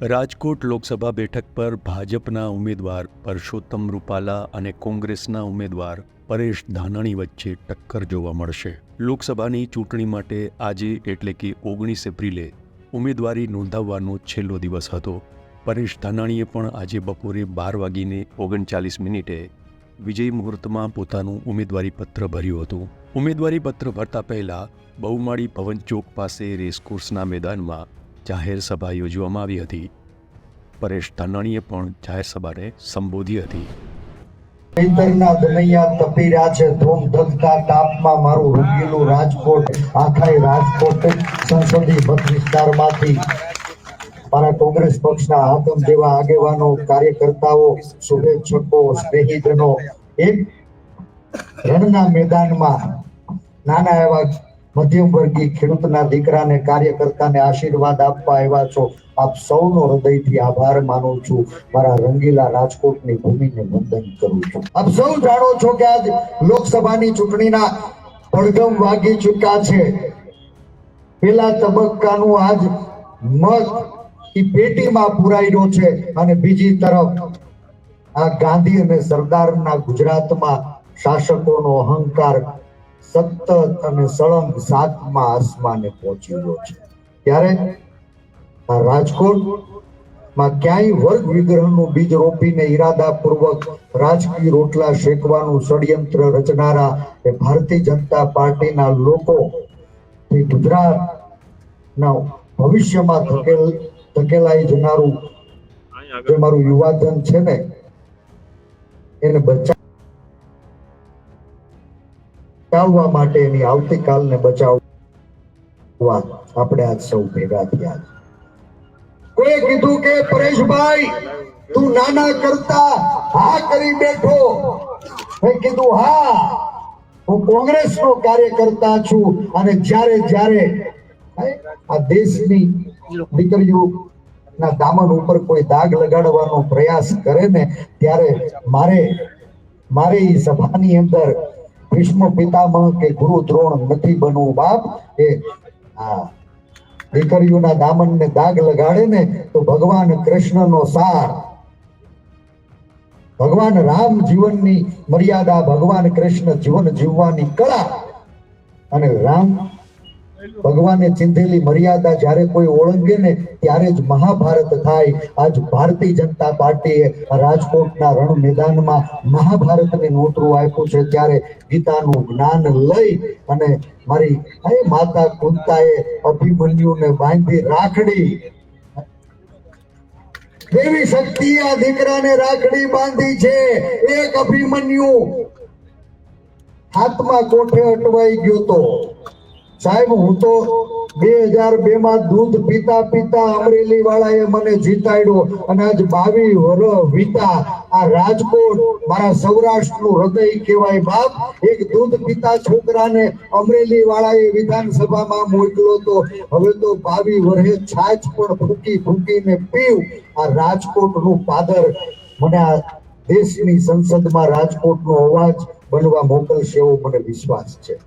રાજકોટ લોકસભા બેઠક પર ભાજપના ઉમેદવાર પરસોત્તમ રૂપાલા અને કોંગ્રેસના ઉમેદવાર પરેશ ધાનાણી વચ્ચે ટક્કર જોવા મળશે. લોકસભાની ચૂંટણી માટે આજે એટલે કે ઓગણીસ એપ્રિલે ઉમેદવારી નોંધાવવાનો છેલ્લો દિવસ હતો. પરેશ ધાનાણીએ પણ આજે બપોરે બાર વાગીને ઓગણચાલીસ મિનિટે વિજય મુહૂર્તમાં પોતાનું ઉમેદવારી પત્ર ભર્યું હતું. ઉમેદવારી પત્ર ભરતા પહેલા બહુમાળી ભવન ચોક પાસે રેસકોર્સના મેદાનમાં જાહેર સભા યોજવામાં આવી હતી. પરેશ ધાનાણીએ પણ જાહેર સભાને સંબોધી હતી. ખેતરના દનૈયા તપી છે. ધૂમ ધકતા તાપમાં મારું રંગીલું રાજકોટ, આખાય રાજકોટ સંસદીય મત વિસ્તારમાંથી. મારા કોંગ્રેસ પક્ષના આતમ જેવા આગેવાનો, કાર્યકર્તાઓ, શુભેચ્છકો, સ્નેહીજનો એક રણના મેદાનમાં નાના એવા મધ્યમ વર્ગીય ખેડૂતના દીકરાને કાર્યકર્તાને આશીર્વાદ આપવા આવ્યા છો. આપ સૌનો હૃદયથી આભાર માનું છું. મારા રંગીલા રાજકોટની ભૂમિને વંદન કરું છું. આપ સૌ જાણો છો કે આજ લોકસભાની ચૂંટણીના પડઘમ વાગી ચૂક્યા છે. પેલા તબક્કાનું આજ મત એ પેટીમાં પુરાયેલો છે અને બીજી તરફ આ ગાંધી અને સરદારના ગુજરાતમાં શાસકોનો અહંકાર સતત અને સળંગ સાતમા આસમાને પહોંચી ગયો છે. ત્યારે આ રાજકોટમાં ક્યાંય વર્ગ વિગ્રહનું બીજ રોપીને ઈરાદાપૂર્વક રાજકીય રોટલા શેકવાનું ષડયંત્ર રચનારા એ ભારતીય જનતા પાર્ટીના લોકો ગુજરાતના ભવિષ્યમાં ધકેલ ધકેલાઈ જનારું જે મારું યુવાધન છે ને, એને બચાવવા માટે એની આવતીકાલને બચાવવા આપણે આજ સૌ ભેગા થયા કોઈ કીધું કે, પરેશભાઈ, તું નાના કરતા હા કરી બેઠો. મેં કીધું, હા, હું કોંગ્રેસનો કાર્યકર્તા છું અને જ્યારે જ્યારે આ દેશની દીકરીઓ ના દામન ઉપર કોઈ દાગ લગાડવાનો પ્રયાસ કરે ને, ત્યારે મારે મારે સભાની અંદર ભીષ્મ પિતામહ કે ગુરુ દ્રોણ નથી બનવું બાપ, એ હા દીકરીઓના દામનને દાગ લગાડે ને તો ભગવાન કૃષ્ણનો સાર. ભગવાન રામ જીવનની મર્યાદા ભગવાન કૃષ્ણ જીવન જીવવાની કળા. અને રામ ભગવાને ચિંધેલી મર્યાદા જ્યારે કોઈ ઓળંગે ને, ત્યારે જ મહાભારત થાય. આજ ભારતીય જનતા પાર્ટીએ રાજકોટના રણ મેદાનમાં મહાભારતને નોતરું આપ્યું છે. ત્યારે ગીતાનું જ્ઞાન લઈ અને મારી હે માતા કુંતાએ અભિમન્યુને બાંધી રાખડી. દેવી શક્તિ આ દીકરાને રાખડી બાંધી છે. એક અભિમન્યુ. હાથમાં કોઠે અટવાઈ ગયો તો? સાહેબ, હું તો બે હજાર બે માં દૂધ પીતા પીતા અમરેલી વાળાએ મને જીતાડ્યો અને આજ બાવી વર વીતા. આ રાજકોટ મારા સૌરાષ્ટ્રનું હૃદય કહેવાય બાપ. એક દૂધ પીતા છોકરાને અમરેલી વાળાએ વિધાનસભામાં મોકલો તો હવે તો બાવી વરે છાછ પણ ફૂકી ફૂકીને પીવ. આ રાજકોટનું પાદર મને આ દેશની સંસદમાં રાજકોટનો અવાજ બનવા મોકલશે એવો મને વિશ્વાસ છે.